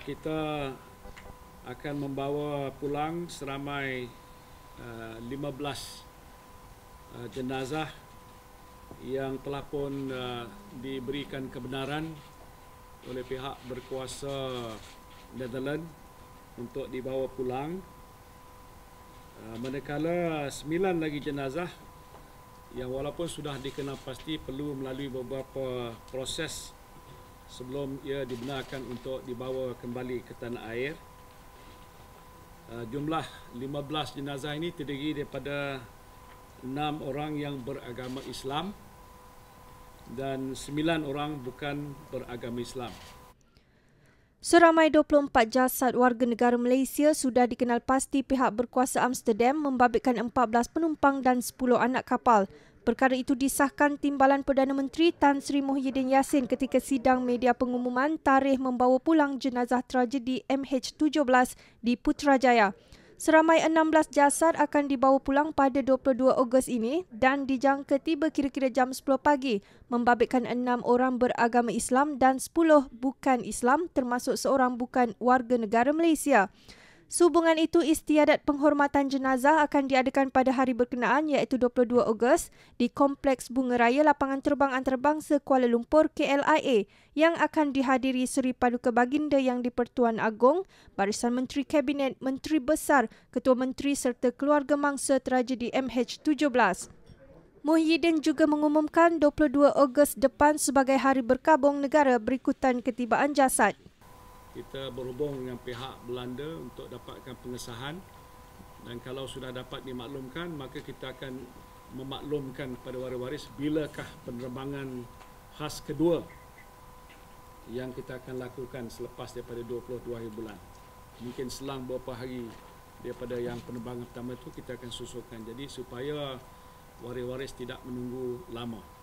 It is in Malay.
kita akan membawa pulang seramai uh, 15 uh, jenazah yang telah pun uh, diberikan kebenaran oleh pihak berkuasa Netherlands untuk dibawa pulang. Uh, manakala sembilan lagi jenazah yang walaupun sudah dikenal pasti perlu melalui beberapa proses sebelum ia dibenarkan untuk dibawa kembali ke tanah air. Uh, jumlah 15 jenazah ini terdiri daripada 6 orang yang beragama Islam dan 9 orang bukan beragama Islam. Seramai 24 jasad warga negara Malaysia sudah dikenal pasti pihak berkuasa Amsterdam membabitkan 14 penumpang dan 10 anak kapal. Perkara itu disahkan Timbalan Perdana Menteri Tan Sri Muhyiddin Yassin ketika sidang media pengumuman tarikh membawa pulang jenazah tragedi MH17 di Putrajaya. Seramai 16 jasad akan dibawa pulang pada 22 Ogos ini dan dijangka tiba kira-kira jam 10 pagi membabitkan 6 orang beragama Islam dan 10 bukan Islam termasuk seorang bukan warga negara Malaysia. Sehubungan itu, istiadat penghormatan jenazah akan diadakan pada hari berkenaan iaitu 22 Ogos di Kompleks Bunga Raya Lapangan Terbang Antarabangsa Kuala Lumpur KLIA yang akan dihadiri Seri Paduka Baginda yang di-Pertuan Agong, Barisan Menteri Kabinet, Menteri Besar, Ketua Menteri serta keluarga mangsa tragedi MH17. Muhyiddin juga mengumumkan 22 Ogos depan sebagai hari berkabung negara berikutan ketibaan jasad kita berhubung dengan pihak Belanda untuk dapatkan pengesahan. Dan kalau sudah dapat dimaklumkan maka kita akan memaklumkan kepada waris-waris bilakah penerbangan khas kedua yang kita akan lakukan selepas daripada 22 hari bulan. Mungkin selang beberapa hari daripada yang penerbangan pertama itu kita akan susulkan jadi supaya waris-waris tidak menunggu lama